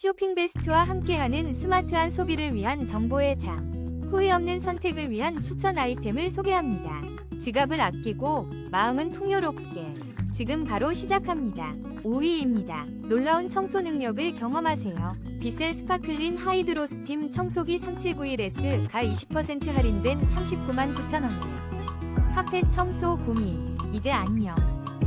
쇼핑 베스트와 함께하는 스마트한 소비를 위한 정보의 장. 후회 없는 선택을 위한 추천 아이템을 소개합니다. 지갑을 아끼고 마음은 풍요롭게. 지금 바로 시작합니다. 5위입니다. 놀라운 청소 능력을 경험하세요. 비셀 스파클린 하이드로 스팀 청소기 3791S 가 20% 할인된 39만 9천원에 카펫 청소 고민 이제 안녕.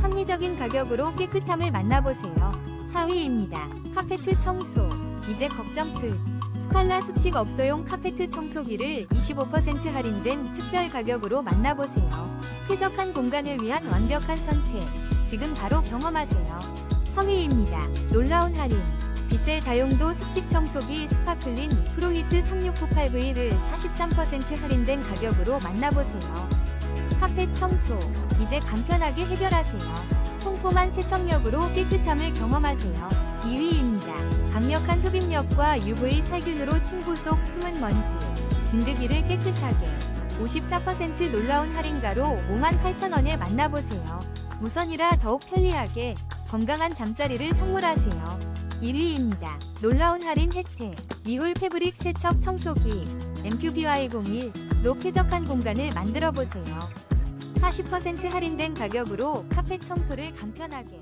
합리적인 가격으로 깨끗함을 만나보세요. 4위입니다. 카페트 청소 이제 걱정 끝. 스칼라 습식 업소용 카페트 청소기를 25% 할인된 특별 가격으로 만나보세요. 쾌적한 공간을 위한 완벽한 선택. 지금 바로 경험하세요. 3위입니다. 놀라운 할인. 비셀 다용도 습식 청소기 스파클린 프로히트 3698V를 43% 할인된 가격으로 만나보세요. 카펫 청소. 이제 간편하게 해결하세요. 꼼꼼한 세척력으로 깨끗함을 경험하세요. 2위입니다. 강력한 흡입력과 UV 살균으로 침구 속 숨은 먼지, 진드기를 깨끗하게 54% 놀라운 할인가로 58,000원에 만나보세요. 무선이라 더욱 편리하게 건강한 잠자리를 선물하세요. 1위입니다. 놀라운 할인 혜택 미울 패브릭 세척 청소기 MQBY01로 쾌적한 공간을 만들어 보세요. 40% 할인된 가격으로 카펫 청소를 간편하게